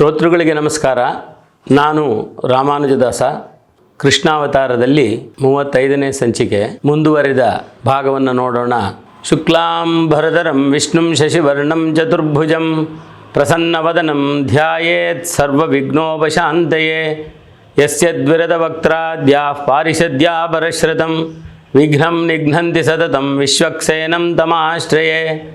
ಶ್ರೋತೃಗಳಿಗೆ ನಮಸ್ಕಾರ. ನಾನು ರಾಮಾನುಜದಾಸ. ಕೃಷ್ಣಾವತಾರದಲ್ಲಿ ಮೂವತ್ತೈದನೇ ಸಂಚಿಕೆ ಮುಂದುವರಿದ ಭಾಗವನ್ನು ನೋಡೋಣ. ಶುಕ್ಲಾಂ ಭರದರಂ ವಿಷ್ಣುಂ ಶಶಿವರ್ಣಂ ಚತುರ್ಭುಜಂ ಪ್ರಸನ್ನವದನಂ ಧ್ಯಾಯೇತ್ ಸರ್ವವಿಘ್ನೋಪಶಾಂತಯೇ. ವಕ್ತ್ರಾದ್ಯಾ ಪಾರಿಷದ್ಯಾ ಪರಶ್ರತಂ ವಿಘ್ನಂ ನಿಘ್ನಂತಿ ಸತತಂ ವಿಶ್ವಕ್ಸೇನಂ ತಮಾಶ್ರಯೇ.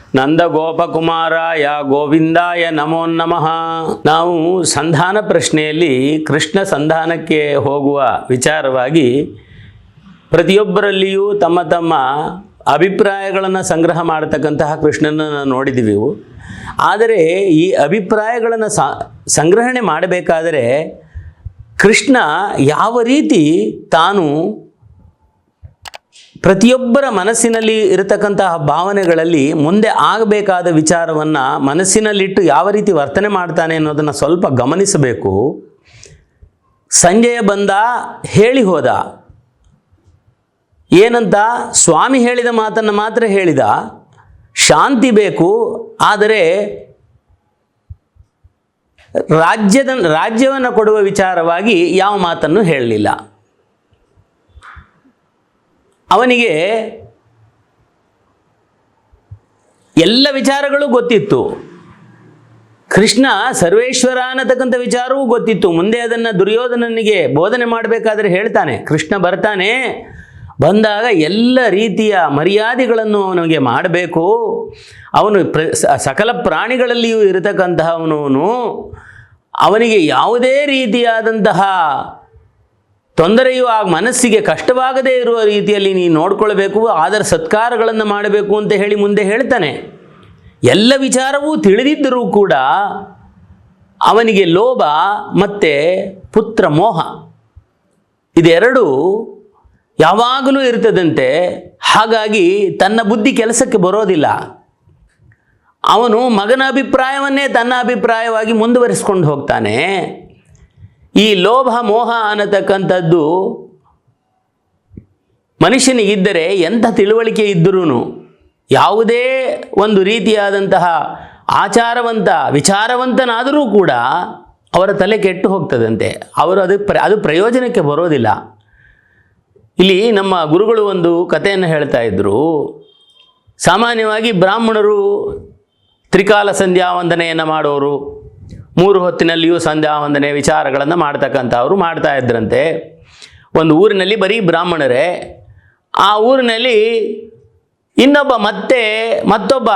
ನಂದಗೋಪಕುಮಾರಾಯ ಗೋವಿಂದಾಯ ನಮೋ ನಮಃ. ನಾವು ಸಂಧಾನ ಪ್ರಶ್ನೆಯಲ್ಲಿ ಕೃಷ್ಣ ಸಂಧಾನಕ್ಕೆ ಹೋಗುವ ವಿಚಾರವಾಗಿ ಪ್ರತಿಯೊಬ್ಬರಲ್ಲಿಯೂ ತಮ್ಮ ತಮ್ಮ ಅಭಿಪ್ರಾಯಗಳನ್ನು ಸಂಗ್ರಹ ಮಾಡತಕ್ಕಂತಹ ಕೃಷ್ಣನನ್ನು ನೋಡಿದ್ದೀವಿ ಆದರೆ ಈ ಅಭಿಪ್ರಾಯಗಳನ್ನು ಸಂಗ್ರಹಣೆ ಮಾಡಬೇಕಾದರೆ ಕೃಷ್ಣ ಯಾವ ರೀತಿ ತಾನು ಪ್ರತಿಯೊಬ್ಬರ ಮನಸ್ಸಿನಲ್ಲಿ ಇರತಕ್ಕಂತಹ ಭಾವನೆಗಳಲ್ಲಿ ಮುಂದೆ ಆಗಬೇಕಾದ ವಿಚಾರವನ್ನು ಮನಸ್ಸಿನಲ್ಲಿಟ್ಟು ಯಾವ ರೀತಿ ವರ್ತನೆ ಮಾಡ್ತಾನೆ ಅನ್ನೋದನ್ನು ಸ್ವಲ್ಪ ಗಮನಿಸಬೇಕು. ಸಂಜಯ ಬಂದ ಹೇಳಿ ಹೋದ. ಏನಂತ? ಸ್ವಾಮಿ ಹೇಳಿದ ಮಾತನ್ನು ಮಾತ್ರ ಹೇಳಿದ. ಶಾಂತಿ ಬೇಕು, ಆದರೆ ರಾಜ್ಯದ ರಾಜ್ಯವನ್ನು ಕೊಡುವ ವಿಚಾರವಾಗಿ ಯಾವ ಮಾತನ್ನು ಹೇಳಲಿಲ್ಲ. ಅವನಿಗೆ ಎಲ್ಲ ವಿಚಾರಗಳು ಗೊತ್ತಿತ್ತು. ಕೃಷ್ಣ ಸರ್ವೇಶ್ವರ ಅನ್ನತಕ್ಕಂಥ ವಿಚಾರವೂ ಗೊತ್ತಿತ್ತು. ಮುಂದೆ ಅದನ್ನು ದುರ್ಯೋಧನನಿಗೆ ಬೋಧನೆ ಮಾಡಬೇಕಾದ್ರೆ ಹೇಳ್ತಾನೆ. ಕೃಷ್ಣ ಬರ್ತಾನೆ. ಬಂದಾಗ ಎಲ್ಲ ರೀತಿಯ ಮರ್ಯಾದೆಗಳನ್ನು ಅವನಿಗೆ ಮಾಡಬೇಕು. ಅವನು ಪ್ರ ಸಕಲ ಪ್ರಾಣಿಗಳಲ್ಲಿಯೂ ಇರತಕ್ಕಂತಹವನು ಅವನಿಗೆ ಯಾವುದೇ ರೀತಿಯಾದಂತಹ ತೊಂದರೆಯೂ ಆ ಮನಸ್ಸಿಗೆ ಕಷ್ಟವಾಗದೇ ಇರುವ ರೀತಿಯಲ್ಲಿ ನೀನು ನೋಡ್ಕೊಳ್ಬೇಕು, ಆದರೆ ಸತ್ಕಾರಗಳನ್ನು ಮಾಡಬೇಕು ಅಂತ ಹೇಳಿ ಮುಂದೆ ಹೇಳ್ತಾನೆ. ಎಲ್ಲ ವಿಚಾರವೂ ತಿಳಿದಿದ್ದರೂ ಕೂಡ ಅವನಿಗೆ ಲೋಭ ಮತ್ತು ಪುತ್ರ ಮೋಹ. ಇದೆರಡು ಯಾವಾಗಲೂ ಇರ್ತದಂತೆ, ಹಾಗಾಗಿ ತನ್ನ ಬುದ್ಧಿ ಕೆಲಸಕ್ಕೆ ಬರೋದಿಲ್ಲ. ಅವನು ಮಗನ ಅಭಿಪ್ರಾಯವನ್ನೇ ತನ್ನ ಅಭಿಪ್ರಾಯವಾಗಿ ಮುಂದುವರಿಸ್ಕೊಂಡು ಹೋಗ್ತಾನೆ. ಈ ಲೋಭ ಮೋಹ ಅನ್ನತಕ್ಕಂಥದ್ದು ಮನುಷ್ಯನಿಗಿದ್ದರೆ ಎಂಥ ತಿಳುವಳಿಕೆ ಇದ್ದರೂ ಯಾವುದೇ ಒಂದು ರೀತಿಯಾದಂತಹ ಆಚಾರವಂತ, ವಿಚಾರವಂತನಾದರೂ ಕೂಡ ಅವರ ತಲೆ ಕೆಟ್ಟು ಹೋಗ್ತದಂತೆ. ಅವರು ಅದು ಪ್ರ, ಅದು ಪ್ರಯೋಜನಕ್ಕೆ ಬರೋದಿಲ್ಲ. ಇಲ್ಲಿ ನಮ್ಮ ಗುರುಗಳು ಒಂದು ಕಥೆಯನ್ನು ಹೇಳ್ತಾ ಇದ್ದರು ಸಾಮಾನ್ಯವಾಗಿ ಬ್ರಾಹ್ಮಣರು ತ್ರಿಕಾಲ ಸಂಧ್ಯಾ ವಂದನೆಯನ್ನು ಮಾಡೋರು. ಮೂರು ಹೊತ್ತಿನಲ್ಲಿಯೂ ಸಂಧ್ಯಾ ವಂದನೆ ವಿಚಾರಗಳನ್ನು ಮಾಡ್ತಕ್ಕಂಥವ್ರು ಮಾಡ್ತಾ ಇದ್ರಂತೆ. ಒಂದು ಊರಿನಲ್ಲಿ ಬರೀ ಬ್ರಾಹ್ಮಣರೇ. ಆ ಊರಿನಲ್ಲಿ ಇನ್ನೊಬ್ಬ ಮತ್ತೆ ಮತ್ತೊಬ್ಬ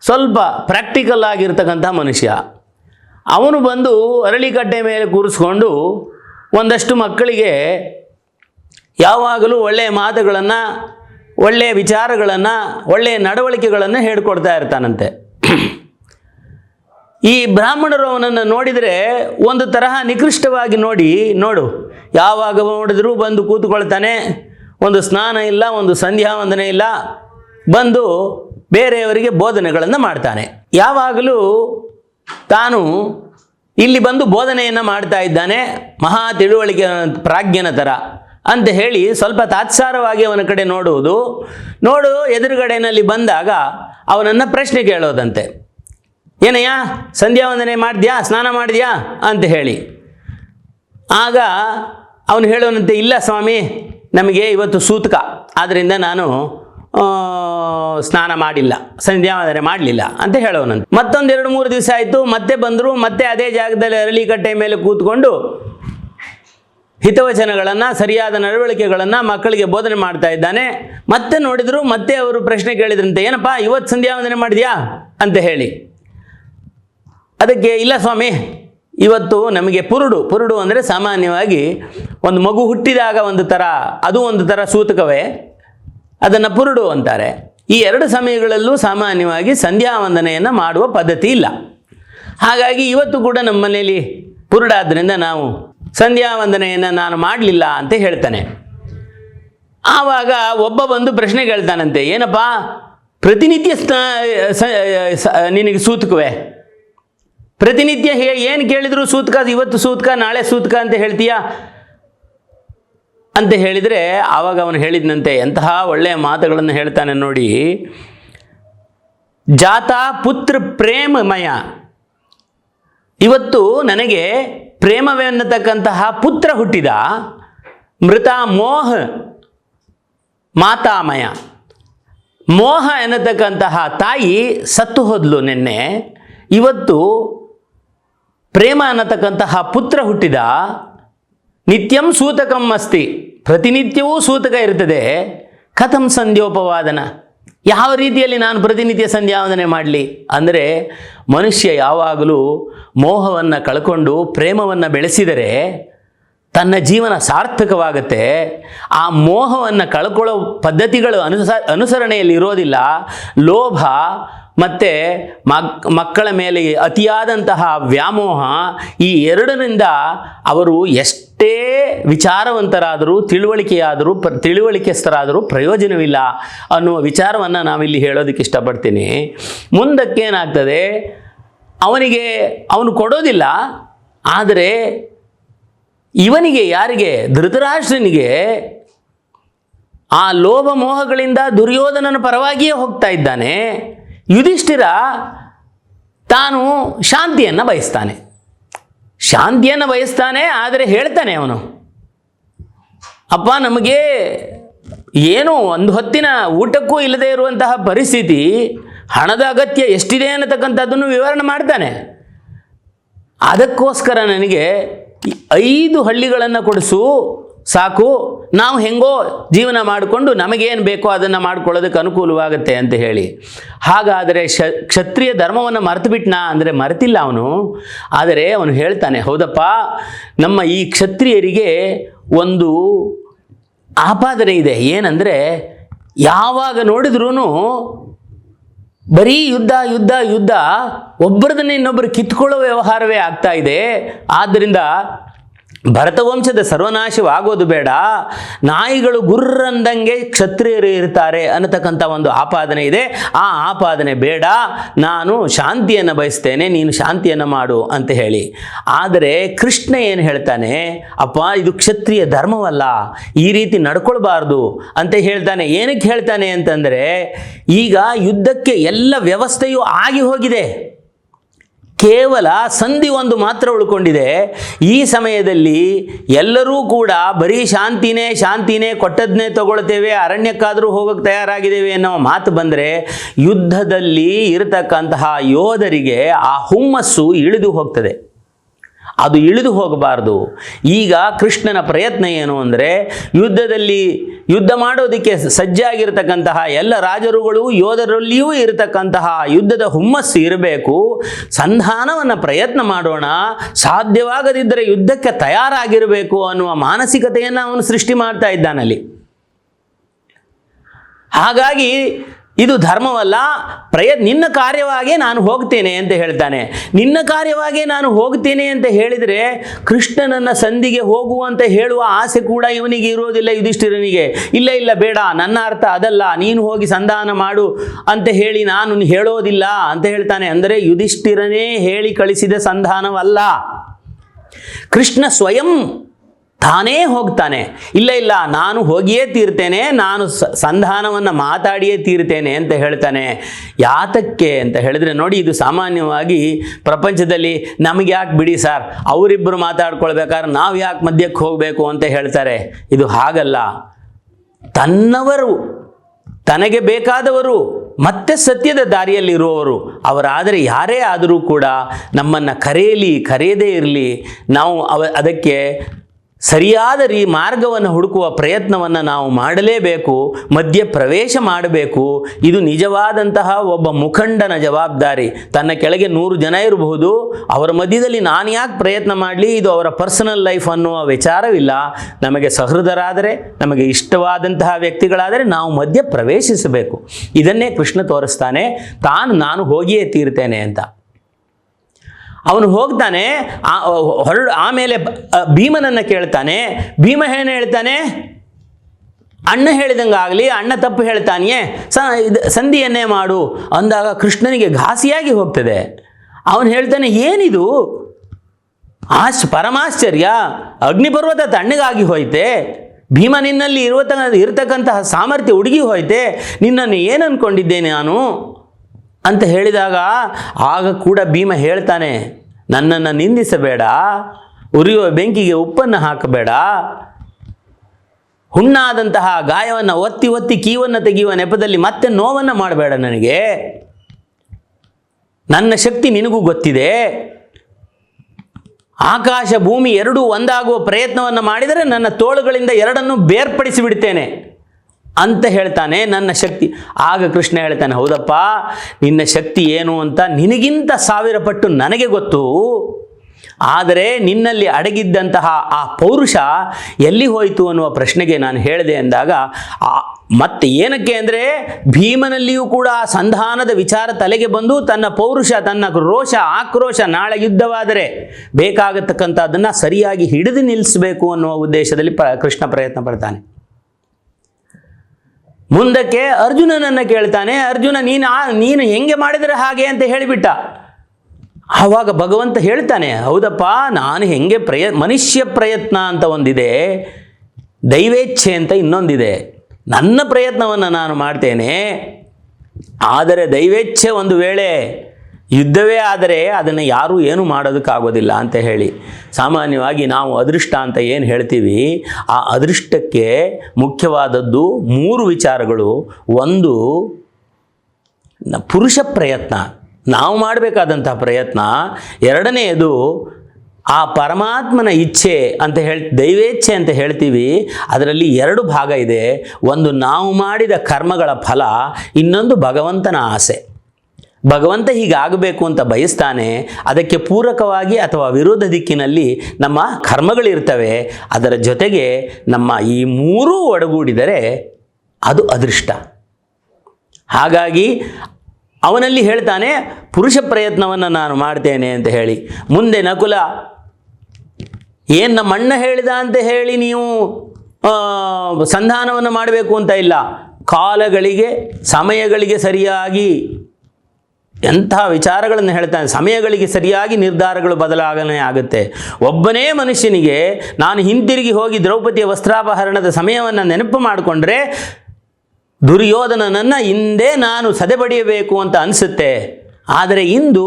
ಸ್ವಲ್ಪ ಪ್ರಾಕ್ಟಿಕಲ್ ಆಗಿರ್ತಕ್ಕಂಥ ಮನುಷ್ಯ. ಅವನು ಬಂದು ಅರಳಿಕಟ್ಟೆ ಮೇಲೆ ಕೂರಿಸ್ಕೊಂಡು ಒಂದಷ್ಟು ಮಕ್ಕಳಿಗೆ ಯಾವಾಗಲೂ ಒಳ್ಳೆಯ ಮಾತುಗಳನ್ನು, ಒಳ್ಳೆಯ ವಿಚಾರಗಳನ್ನು, ಒಳ್ಳೆಯ ನಡವಳಿಕೆಗಳನ್ನು ಹೇಳ್ಕೊಡ್ತಾ ಇರ್ತಾನಂತೆ. ಈ ಬ್ರಾಹ್ಮಣರು ಅವನನ್ನು ನೋಡಿದರೆ ಒಂದು ತರಹ ನಿಕೃಷ್ಟವಾಗಿ ನೋಡಿ, ನೋಡು, ಯಾವಾಗ ನೋಡಿದರೂ ಬಂದು ಕೂತ್ಕೊಳ್ತಾನೆ. ಒಂದು ಸ್ನಾನ ಇಲ್ಲ, ಒಂದು ಸಂಧ್ಯಾ ವಂದನೆ ಇಲ್ಲ, ಬಂದು ಬೇರೆಯವರಿಗೆ ಬೋಧನೆಗಳನ್ನು ಮಾಡ್ತಾನೆ. ಯಾವಾಗಲೂ ತಾನು ಇಲ್ಲಿ ಬಂದು ಬೋಧನೆಯನ್ನು ಮಾಡ್ತಾ ಇದ್ದಾನೆ, ಮಹಾ ತಿಳುವಳಿಕೆ ಪ್ರಾಜ್ಞನ ಥರ ಅಂತ ಹೇಳಿ ಸ್ವಲ್ಪ ತಾತ್ಸಾರವಾಗಿ ಅವನ ಕಡೆ ನೋಡುವುದು. ನೋಡು ಎದುರುಗಡೆಯಲ್ಲಿ ಬಂದಾಗ ಅವನನ್ನು ಪ್ರಶ್ನೆ ಕೇಳೋದಂತೆ. ಏನಯ್ಯ, ಸಂಧ್ಯಾ ವಂದನೆ ಮಾಡಿದ್ಯಾ, ಸ್ನಾನ ಮಾಡಿದ್ಯಾ ಅಂತ ಹೇಳಿ. ಆಗ ಅವನು ಹೇಳೋನಂತೆ ಇಲ್ಲ ಸ್ವಾಮಿ, ನಮಗೆ ಇವತ್ತು ಸೂತಕ. ಆದ್ದರಿಂದ ನಾನು ಸ್ನಾನ ಮಾಡಿಲ್ಲ, ಸಂಧ್ಯಾ ವಂದನೆ ಮಾಡಲಿಲ್ಲ ಅಂತ ಹೇಳೋನಂತೆ ಮತ್ತೊಂದು ಎರಡು ಮೂರು ದಿವಸ ಆಯಿತು, ಮತ್ತೆ ಬಂದರು, ಮತ್ತೆ ಅದೇ ಜಾಗದಲ್ಲಿ ಅರಳಿಕಟ್ಟೆ ಮೇಲೆ ಕೂತ್ಕೊಂಡು ಹಿತವಚನಗಳನ್ನು, ಸರಿಯಾದ ನಡವಳಿಕೆಗಳನ್ನು ಮಕ್ಕಳಿಗೆ ಬೋಧನೆ ಮಾಡ್ತಾ ಇದ್ದಾನೆ. ಮತ್ತೆ ನೋಡಿದರು, ಮತ್ತೆ ಅವರು ಪ್ರಶ್ನೆ ಕೇಳಿದ್ರಂತೆ, ಏನಪ್ಪ, ಇವತ್ತು ಸಂಧ್ಯಾ ವಂದನೆ ಮಾಡಿದ್ಯಾ ಅಂತ ಹೇಳಿ. ಅದಕ್ಕೆ ಇಲ್ಲ ಸ್ವಾಮಿ, ಇವತ್ತು ನಮಗೆ ಪುರುಡು ಪುರುಡು ಅಂದರೆ ಸಾಮಾನ್ಯವಾಗಿ ಒಂದು ಮಗು ಹುಟ್ಟಿದಾಗ ಒಂದು ಥರ ಅದು ಒಂದು ಥರ ಸೂತಕವೇ, ಅದನ್ನು ಪುರುಡು ಅಂತಾರೆ. ಈ ಎರಡು ಸಮಯಗಳಲ್ಲೂ ಸಾಮಾನ್ಯವಾಗಿ ಸಂಧ್ಯಾ ವಂದನೆಯನ್ನು ಮಾಡುವ ಪದ್ಧತಿ ಇಲ್ಲ. ಹಾಗಾಗಿ ಇವತ್ತು ಕೂಡ ನಮ್ಮ ಮನೆಯಲ್ಲಿ ಪುರುಡಾದ್ದರಿಂದ ನಾವು ಸಂಧ್ಯಾ ವಂದನೆಯನ್ನು ನಾನು ಮಾಡಲಿಲ್ಲ ಅಂತ ಹೇಳ್ತಾನೆ. ಆವಾಗ ಒಬ್ಬ ಬಂದು ಪ್ರಶ್ನೆ ಕೇಳ್ತಾನಂತೆ, ಏನಪ್ಪ, ಪ್ರತಿನಿತ್ಯ ಸ್ನ ನಿನಗೆ ಸೂತಕವೇ? ಪ್ರತಿನಿತ್ಯ ಹೇ, ಏನು ಕೇಳಿದ್ರು ಸೂತಕ, ಇವತ್ತು ಸೂತ್ಕ, ನಾಳೆ ಸೂತ್ಕ ಅಂತ ಹೇಳ್ತೀಯಾ? ಅಂತ ಹೇಳಿದರೆ ಆವಾಗ ಅವನು ಹೇಳಿದ್ನಂತೆ, ಎಂತಹ ಒಳ್ಳೆಯ ಮಾತುಗಳನ್ನು ಹೇಳ್ತಾನೆ ನೋಡಿ. ಜಾತ ಪುತ್ರ ಪ್ರೇಮಮಯ. ಇವತ್ತು ನನಗೆ ಪ್ರೇಮವೆನ್ನತಕ್ಕಂತಹ ಪುತ್ರ ಹುಟ್ಟಿದ ಮೃತ ಮೋಹ ಮಾತಾಮಯ. ಮೋಹ ಎನ್ನತಕ್ಕಂತಹ ತಾಯಿ ಸತ್ತು ಹೋದ್ಲು ನಿನ್ನೆ. ಇವತ್ತು ಪ್ರೇಮ ಅನ್ನತಕ್ಕಂತಹ ಪುತ್ರ ಹುಟ್ಟಿದ ನಿತ್ಯಂ ಸೂತಕಂ ಅಸ್ತಿ. ಪ್ರತಿನಿತ್ಯವೂ ಸೂತಕ ಇರ್ತದೆ. ಕಥಂ ಸಂಧ್ಯೋಪವಾದನ. ಯಾವ ರೀತಿಯಲ್ಲಿ ನಾನು ಪ್ರತಿನಿತ್ಯ ಸಂಧ್ಯಾವಂದನೆ ಮಾಡಲಿ? ಅಂದರೆ ಮನುಷ್ಯ ಯಾವಾಗಲೂ ಮೋಹವನ್ನು ಕಳ್ಕೊಂಡು ಪ್ರೇಮವನ್ನು ಬೆಳೆಸಿದರೆ ತನ್ನ ಜೀವನ ಸಾರ್ಥಕವಾಗುತ್ತೆ. ಆ ಮೋಹವನ್ನು ಕಳ್ಕೊಳ್ಳೋ ಪದ್ಧತಿಗಳು ಅನುಸ, ಅನುಸರಣೆಯಲ್ಲಿ ಇರೋದಿಲ್ಲ. ಲೋಭ ಮತ್ತು ಮಕ್, ಮಕ್ಕಳ ಮೇಲೆ ಅತಿಯಾದಂತಹ ವ್ಯಾಮೋಹ ಈ ಎರಡರಿಂದ ಅವರು ಎಷ್ಟೇ ವಿಚಾರವಂತರಾದರೂ, ತಿಳುವಳಿಕೆಯಾದರೂ, ಪ್ರ, ತಿಳುವಳಿಕೆಸ್ಥರಾದರೂ ಪ್ರಯೋಜನವಿಲ್ಲ ಅನ್ನುವ ವಿಚಾರವನ್ನು ನಾವಿಲ್ಲಿ ಹೇಳೋದಕ್ಕೆ ಇಷ್ಟಪಡ್ತೀನಿ. ಮುಂದಕ್ಕೇನಾಗ್ತದೆ ಅವನಿಗೆ ಅವನು ಕೊಡೋದಿಲ್ಲ, ಆದರೆ ಇವನಿಗೆ ಯಾರಿಗೆ? ಧೃತರಾಷ್ಟ್ರನಿಗೆ ಆ ಲೋಭ ಮೋಹಗಳಿಂದ ದುರ್ಯೋಧನನ ಪರವಾಗಿಯೇ ಹೋಗ್ತಾ ಇದ್ದಾನೆ. ಯುಧಿಷ್ಠಿರ ತಾನು ಶಾಂತಿಯನ್ನು ಬಯಸ್ತಾನೆ. ಶಾಂತಿಯನ್ನು ಬಯಸ್ತಾನೆ, ಆದರೆ ಹೇಳ್ತಾನೆ ಅವನು, ಅಪ್ಪ ನಮಗೆ ಏನು ಒಂದು ಹೊತ್ತಿನ ಊಟಕ್ಕೂ ಇಲ್ಲದೆ ಇರುವಂತಹ ಪರಿಸ್ಥಿತಿ, ಹಣದ ಅಗತ್ಯ ಎಷ್ಟಿದೆ ಅನ್ನತಕ್ಕಂಥದ್ದನ್ನು ವಿವರಣೆ ಮಾಡ್ತಾನೆ. ಅದಕ್ಕೋಸ್ಕರ ನನಗೆ ಐದು ಹಳ್ಳಿಗಳನ್ನು ಕೊಡಿಸು ಸಾಕು, ನಾವು ಹೆಂಗೋ ಜೀವನ ಮಾಡಿಕೊಂಡು ನಮಗೇನು ಬೇಕೋ ಅದನ್ನು ಮಾಡ್ಕೊಳ್ಳೋದಕ್ಕೆ ಅನುಕೂಲವಾಗುತ್ತೆ ಅಂತ ಹೇಳಿ. ಹಾಗಾದರೆ ಶ, ಕ್ಷತ್ರಿಯ ಧರ್ಮವನ್ನು ಮರೆತು ಬಿಟ್ನಾ ಅಂದರೆ ಮರೆತಿಲ್ಲ ಅವನು. ಆದರೆ ಅವನು ಹೇಳ್ತಾನೆ, ಹೌದಪ್ಪ, ನಮ್ಮ ಈ ಕ್ಷತ್ರಿಯರಿಗೆ ಒಂದು ಆಪಾದನೆ ಇದೆ. ಏನಂದರೆ ಯಾವಾಗ ನೋಡಿದ್ರೂ ಬರೀ ಯುದ್ಧ ಯುದ್ಧ ಯುದ್ಧ, ಒಬ್ಬರದನ್ನ ಇನ್ನೊಬ್ಬರು ಕಿತ್ಕೊಳ್ಳೋ ವ್ಯವಹಾರವೇ ಆಗ್ತಾ ಇದೆ. ಆದ್ದರಿಂದ ಭರತವಂಶದ ಸರ್ವನಾಶವಾಗೋದು ಬೇಡ. ನಾಯಿಗಳು ಗುರ್ರಂದಂಗೆ ಕ್ಷತ್ರಿಯರು ಇರ್ತಾರೆ ಅನ್ನತಕ್ಕಂಥ ಒಂದು ಆಪಾದನೆ ಇದೆ. ಆ ಆಪಾದನೆ ಬೇಡ. ನಾನು ಶಾಂತಿಯನ್ನು ಬಯಸ್ತೇನೆ, ನೀನು ಶಾಂತಿಯನ್ನು ಮಾಡು ಅಂತ ಹೇಳಿ. ಆದರೆ ಕೃಷ್ಣ ಏನು ಹೇಳ್ತಾನೆ? ಅಪ್ಪ, ಇದು ಕ್ಷತ್ರಿಯ ಧರ್ಮವಲ್ಲ, ಈ ರೀತಿ ನಡ್ಕೊಳ್ಬಾರ್ದು ಅಂತ ಹೇಳ್ತಾನೆ. ಏನಕ್ಕೆ ಹೇಳ್ತಾನೆ ಅಂತಂದರೆ, ಈಗ ಯುದ್ಧಕ್ಕೆ ಎಲ್ಲ ವ್ಯವಸ್ಥೆಯು ಆಗಿ ಹೋಗಿದೆ. ಕೇವಲ ಸಂಧಿ ಒಂದು ಮಾತ್ರ ಉಳ್ಕೊಂಡಿದೆ. ಈ ಸಮಯದಲ್ಲಿ ಎಲ್ಲರೂ ಕೂಡ ಬರೀ ಶಾಂತಿನೇ ಶಾಂತಿನೇ ಕೊಟ್ಟದ್ನೇ ತಗೊಳ್ತೇವೆ, ಅರಣ್ಯಕ್ಕಾದರೂ ಹೋಗೋಕ್ಕೆ ತಯಾರಾಗಿದ್ದೇವೆ ಅನ್ನೋ ಮಾತು ಬಂದರೆ ಯುದ್ಧದಲ್ಲಿ ಇರತಕ್ಕಂತಹ ಯೋಧರಿಗೆ ಆ ಹುಮ್ಮಸ್ಸು ಇಳಿದು ಹೋಗ್ತದೆ. ಅದು ಇಳಿದು ಹೋಗಬಾರ್ದು. ಈಗ ಕೃಷ್ಣನ ಪ್ರಯತ್ನ ಏನು ಅಂದರೆ ಯುದ್ಧದಲ್ಲಿ ಯುದ್ಧ ಮಾಡೋದಕ್ಕೆ ಸಜ್ಜಾಗಿರ್ತಕ್ಕಂತಹ ಎಲ್ಲ ರಾಜರುಗಳು ಯೋಧರಲ್ಲಿಯೂ ಇರತಕ್ಕಂತಹ ಯುದ್ಧದ ಹುಮ್ಮಸ್ಸು ಇರಬೇಕು. ಸಂಧಾನವನ್ನು ಪ್ರಯತ್ನ ಮಾಡೋಣ. ಸಾಧ್ಯವಾಗದಿದ್ದರೆ ಯುದ್ಧಕ್ಕೆ ತಯಾರಾಗಿರಬೇಕು ಅನ್ನುವ ಮಾನಸಿಕತೆಯನ್ನು ಅವನು ಸೃಷ್ಟಿ ಮಾಡ್ತಾ ಇದ್ದಾನಲ್ಲಿ. ಹಾಗಾಗಿ ಇದು ಧರ್ಮವಲ್ಲ. ಪ್ರಯ ನಿನ್ನ ಕಾರ್ಯವಾಗೇ ನಾನು ಹೋಗ್ತೇನೆ ಅಂತ ಹೇಳ್ತಾನೆ. ನಿನ್ನ ಕಾರ್ಯವಾಗೇ ನಾನು ಹೋಗ್ತೇನೆ ಅಂತ ಹೇಳಿದರೆ ಕೃಷ್ಣನನ್ನ ಸಂಧಿಗೆ ಹೋಗುವಂತ ಹೇಳುವ ಆಸೆ ಕೂಡ ಇವನಿಗೆ ಇರೋದಿಲ್ಲ ಯುಧಿಷ್ಠಿರನಿಗೆ. ಇಲ್ಲ ಇಲ್ಲ, ಬೇಡ, ನನ್ನ ಅರ್ಥ ಅದಲ್ಲ, ನೀನು ಹೋಗಿ ಸಂಧಾನ ಮಾಡು ಅಂತ ಹೇಳಿ ನಾನು ಹೇಳೋದಿಲ್ಲ ಅಂತ ಹೇಳ್ತಾನೆ. ಅಂದರೆ ಯುಧಿಷ್ಠಿರನೇ ಹೇಳಿ ಕಳಿಸಿದ ಸಂಧಾನವಲ್ಲ. ಕೃಷ್ಣ ಸ್ವಯಂ ತಾನೇ ಹೋಗ್ತಾನೆ. ಇಲ್ಲ ಇಲ್ಲ, ನಾನು ಹೋಗಿಯೇ ತೀರ್ತೇನೆ, ನಾನು ಸಂಧಾನವನ್ನು ಮಾತಾಡಿಯೇ ತೀರ್ತೇನೆ ಅಂತ ಹೇಳ್ತಾನೆ. ಯಾತಕ್ಕೆ ಅಂತ ಹೇಳಿದ್ರೆ ನೋಡಿ, ಇದು ಸಾಮಾನ್ಯವಾಗಿ ಪ್ರಪಂಚದಲ್ಲಿ ನಮಗೆ ಯಾಕೆ ಬಿಡಿ ಸರ್? ಅವರಿಬ್ಬರು ಮಾತಾಡ್ಕೊಳ್ಬೇಕಾದ್ರೆ ನಾವು ಯಾಕೆ ಮಧ್ಯಕ್ಕೆ ಹೋಗಬೇಕು ಅಂತ ಹೇಳ್ತಾರೆ. ಇದು ಹಾಗಲ್ಲ. ತನ್ನವರು, ತನಗೆ ಬೇಕಾದವರು, ಮತ್ತೆ ಸತ್ಯದ ದಾರಿಯಲ್ಲಿರುವವರು, ಅವರಾದರೆ ಯಾರೇ ಆದರೂ ಕೂಡ ನಮ್ಮನ್ನು ಕರೆಯಲಿ, ಕರೆಯದೇ ಇರಲಿ, ನಾವು ಅವ, ಅದಕ್ಕೆ ಸರಿಯಾದ ರೀ ಮಾರ್ಗವನ್ನು ಹುಡುಕುವ ಪ್ರಯತ್ನವನ್ನು ನಾವು ಮಾಡಲೇಬೇಕು ಮಧ್ಯ ಪ್ರವೇಶ ಮಾಡಬೇಕು. ಇದು ನಿಜವಾದಂತಹ ಒಬ್ಬ ಮುಖಂಡನ ಜವಾಬ್ದಾರಿ. ತನ್ನ ಕೆಳಗೆ ನೂರು ಜನ ಇರಬಹುದು. ಅವರ ಮಧ್ಯದಲ್ಲಿ ನಾನು ಯಾಕೆ ಪ್ರಯತ್ನ ಮಾಡಲಿ? ಇದು ಅವರ ಪರ್ಸನಲ್ ಲೈಫ್ ಅನ್ನುವ ವಿಚಾರವಿಲ್ಲ. ನಮಗೆ ಸಹೃದರಾದರೆ, ನಮಗೆ ಇಷ್ಟವಾದಂತಹ ವ್ಯಕ್ತಿಗಳಾದರೆ ನಾವು ಮಧ್ಯ ಪ್ರವೇಶಿಸಬೇಕು ಇದನ್ನೇ ಕೃಷ್ಣ ತೋರಿಸ್ತಾನೆ, ತಾನು ನಾನು ಹೋಗಿಯೇ ತೀರ್ತೇನೆ ಅಂತ. ಅವನು ಹೋಗ್ತಾನೆ ಹೊರಡು ಆಮೇಲೆ ಭೀಮನನ್ನು ಕೇಳ್ತಾನೆ. ಭೀಮ ಏನು ಹೇಳ್ತಾನೆ? ಅಣ್ಣ ಹೇಳಿದಂಗೆ ಆಗಲಿ ಅಣ್ಣ ತಪ್ಪು ಹೇಳ್ತಾನೆಯೇ, ಸ, ಇದು, ಸಂಧಿಯನ್ನೇ ಮಾಡು. ಅಂದಾಗ ಕೃಷ್ಣನಿಗೆ ಘಾಸಿಯಾಗಿ ಹೋಗ್ತದೆ. ಅವನು ಹೇಳ್ತಾನೆ, ಏನಿದು? ಆಶ್, ಪರಮಾಶ್ಚರ್ಯ, ಅಗ್ನಿಪರ್ವತ ತಣ್ಣಗಾಗಿ ಹೋಯ್ತೆ. ಭೀಮ ನಿನ್ನಲ್ಲಿ ಇರುವ ಇರತಕ್ಕಂತಹ ಸಾಮರ್ಥ್ಯ ಹುಡುಗಿ ಹೋಯ್ತೆ. ನಿನ್ನನ್ನು ಏನು ನಾನು? ಅಂತ ಹೇಳಿದಾಗ ಆಗ ಕೂಡ ಭೀಮ ಹೇಳ್ತಾನೆ, ನನ್ನನ್ನು ನಿಂದಿಸಬೇಡ, ಉರಿಯುವ ಬೆಂಕಿಗೆ ಉಪ್ಪನ್ನು ಹಾಕಬೇಡ, ಹುಣ್ಣಾದಂತಹ ಗಾಯವನ್ನು ಒತ್ತಿ ಒತ್ತಿ ಕೀವನ್ನು ತೆಗೆಯುವ ನೆಪದಲ್ಲಿ ಮತ್ತೆ ನೋವನ್ನು ಮಾಡಬೇಡ ನನಗೆ. ನನ್ನ ಶಕ್ತಿ ನಿನಗೂ ಗೊತ್ತಿದೆ. ಆಕಾಶ ಭೂಮಿ ಎರಡೂ ಒಂದಾಗುವ ಪ್ರಯತ್ನವನ್ನು ಮಾಡಿದರೆ ನನ್ನ ತೋಳುಗಳಿಂದ ಎರಡನ್ನು ಬೇರ್ಪಡಿಸಿ ಬಿಡ್ತೇನೆ. ಅಂತ ಹೇಳ್ತಾನೆ ನನ್ನ ಶಕ್ತಿ. ಆಗ ಕೃಷ್ಣ ಹೇಳ್ತಾನೆ, ಹೌದಪ್ಪ, ನಿನ್ನ ಶಕ್ತಿ ಏನು ಅಂತ ನಿನಗಿಂತ ಸಾವಿರ ಪಟ್ಟು ನನಗೆ ಗೊತ್ತು. ಆದರೆ ನಿನ್ನಲ್ಲಿ ಅಡಗಿದ್ದಂತಹ ಆ ಪೌರುಷ ಎಲ್ಲಿ ಹೋಯಿತು ಅನ್ನುವ ಪ್ರಶ್ನೆಗೆ ನಾನು ಹೇಳಿದೆ ಅಂದಾಗ, ಆ ಮತ್ತೆ ಏನಕ್ಕೆ ಅಂದರೆ ಭೀಮನಲ್ಲಿಯೂ ಕೂಡ ಆ ಸಂಧಾನದ ವಿಚಾರ ತಲೆಗೆ ಬಂದು ತನ್ನ ಪೌರುಷ, ತನ್ನ ರೋಷ, ಆಕ್ರೋಶ, ನಾಳೆ ಯುದ್ಧವಾದರೆ ಬೇಕಾಗತಕ್ಕಂಥದ್ದನ್ನು ಸರಿಯಾಗಿ ಹಿಡಿದು ನಿಲ್ಲಿಸಬೇಕು ಅನ್ನುವ ಉದ್ದೇಶದಲ್ಲಿ ಪ, ಕೃಷ್ಣ ಪ್ರಯತ್ನ ಪಡ್ತಾನೆ. ಮುಂದಕ್ಕೆ ಅರ್ಜುನನನ್ನು ಕೇಳ್ತಾನೆ, ಅರ್ಜುನ, ನೀನು ನೀನು ಹೆಂಗೆ ಮಾಡಿದರೆ ಹಾಗೆ? ಅಂತ ಹೇಳಿಬಿಟ್ಟ. ಆವಾಗ ಭಗವಂತ ಹೇಳ್ತಾನೆ, ಹೌದಪ್ಪ, ನಾನು ಹೆಂಗೆ ಪ್ರಯ, ಮನುಷ್ಯ ಪ್ರಯತ್ನ ಅಂತ ಒಂದಿದೆ, ದೈವೇಚ್ಛೆ ಅಂತ ಇನ್ನೊಂದಿದೆ. ನನ್ನ ಪ್ರಯತ್ನವನ್ನು ನಾನು ಮಾಡ್ತೇನೆ, ಆದರೆ ದೈವೇಚ್ಛೆ ಒಂದು ವೇಳೆ ಯುದ್ಧವೇ ಆದರೆ ಅದನ್ನು ಯಾರೂ ಏನು ಮಾಡೋದಕ್ಕಾಗೋದಿಲ್ಲ ಅಂತ ಹೇಳಿ. ಸಾಮಾನ್ಯವಾಗಿ ನಾವು ಅದೃಷ್ಟ ಅಂತ ಏನು ಹೇಳ್ತೀವಿ, ಆ ಅದೃಷ್ಟಕ್ಕೆ ಮುಖ್ಯವಾದದ್ದು ಮೂರು ವಿಚಾರಗಳು. ಒಂದು ಪುರುಷ ಪ್ರಯತ್ನ. ನಾವು ಮಾಡಬೇಕಾದಂಥ ಪ್ರಯತ್ನ. ಎರಡನೆಯದು, ಆ ಪರಮಾತ್ಮನ ಇಚ್ಛೆ ಅಂತ ಹೇಳಿ, ದೈವೇಚ್ಛೆ ಅಂತ ಹೇಳ್ತೀವಿ. ಅದರಲ್ಲಿ ಎರಡು ಭಾಗ ಇದೆ. ಒಂದು ನಾವು ಮಾಡಿದ ಕರ್ಮಗಳ ಫಲ, ಇನ್ನೊಂದು ಭಗವಂತನ ಆಸೆ. ಭಗವಂತ ಹೀಗಾಗಬೇಕು ಅಂತ ಬಯಸ್ತಾನೆ, ಅದಕ್ಕೆ ಪೂರಕವಾಗಿ ಅಥವಾ ವಿರೋಧ ದಿಕ್ಕಿನಲ್ಲಿ ನಮ್ಮ ಕರ್ಮಗಳಿರ್ತವೆ, ಅದರ ಜೊತೆಗೆ ನಮ್ಮ ಈ ಮೂರೂ ಒಡಗೂಡಿದರೆ ಅದು ಅದೃಷ್ಟ. ಹಾಗಾಗಿ ಅವನಲ್ಲಿ ಹೇಳ್ತಾನೆ, ಪುರುಷ ಪ್ರಯತ್ನವನ್ನು ನಾನು ಮಾಡ್ತೇನೆ ಅಂತ ಹೇಳಿ. ಮುಂದೆ ನಕುಲ, ಏನು ನಮ್ಮ ಅಣ್ಣ ಹೇಳಿದ ಅಂತ ಹೇಳಿ ನೀವು ಸಂಧಾನವನ್ನು ಮಾಡಬೇಕು ಅಂತ ಇಲ್ಲ. ಕಾಲಗಳಿಗೆ, ಸಮಯಗಳಿಗೆ ಸರಿಯಾಗಿ ಎಂಥ ವಿಚಾರಗಳನ್ನು ಹೇಳ್ತಾನೆ? ಸಮಯಗಳಿಗೆ ಸರಿಯಾಗಿ ನಿರ್ಧಾರಗಳು ಬದಲಾವಣೆ ಆಗುತ್ತೆ. ಒಬ್ಬನೇ ಮನುಷ್ಯನಿಗೆ ನಾನು ಹಿಂತಿರುಗಿ ಹೋಗಿ ದ್ರೌಪದಿಯ ವಸ್ತ್ರಾಪಹರಣದ ಸಮಯವನ್ನು ನೆನಪು ಮಾಡಿಕೊಂಡ್ರೆ, ದುರ್ಯೋಧನನನ್ನು ಹಿಂದೆ ನಾನು ಸದೆಬಡಿಯಬೇಕು ಅಂತ ಅನಿಸುತ್ತೆ. ಆದರೆ ಇಂದು